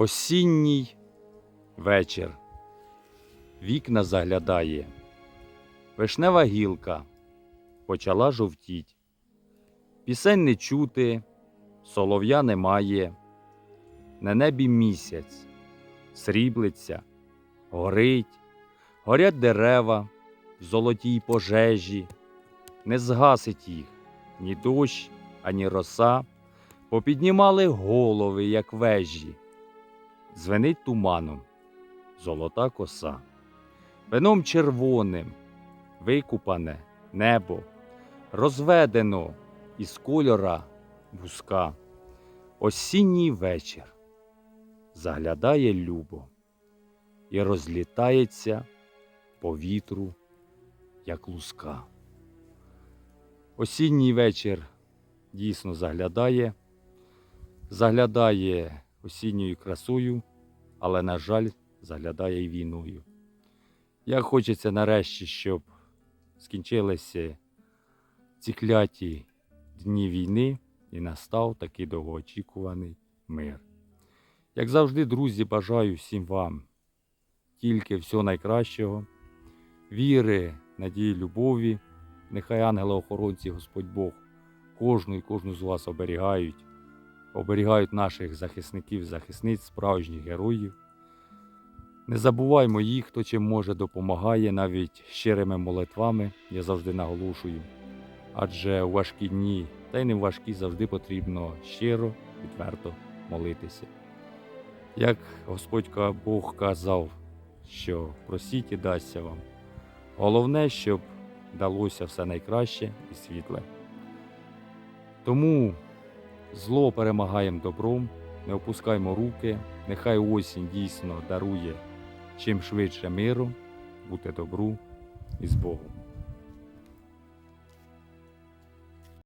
Осінній вечір. Вікна заглядає. Вишнева гілка почала жовтіть. Пісень не чути, солов'я немає. На небі місяць, сріблиться, горить, горять дерева в золотій пожежі. Не згасить їх ні дощ, ані роса, попіднімали голови, як вежі. Звенить туманом золота коса, вином червоним викупане небо, розведено із кольора вузка. Осінній вечір заглядає любо і розлітається по вітру, як луска. Осінній вечір дійсно заглядає, заглядає осінньою красою, але, на жаль, заглядає й війною. Як хочеться нарешті, щоб скінчилися ці кляті дні війни і настав такий довгоочікуваний мир. Як завжди, друзі, бажаю всім вам тільки всього найкращого, віри, надії, любові. Нехай ангели-охоронці, Господь Бог, кожну і кожну з вас оберігають, оберігають наших захисників, захисниць, справжніх героїв. Не забуваймо їх, хто чим може допомагає, навіть щирими молитвами, я завжди наголошую. Адже у важкі дні, та й не важкі, завжди потрібно щиро, відверто молитися. Як Господь Бог казав, що просіть і дасться вам. Головне, щоб далося все найкраще і світле. Тому зло перемагаємо добром, не опускаймо руки, нехай осінь дійсно дарує чим швидше миру, бути добру і з Богом.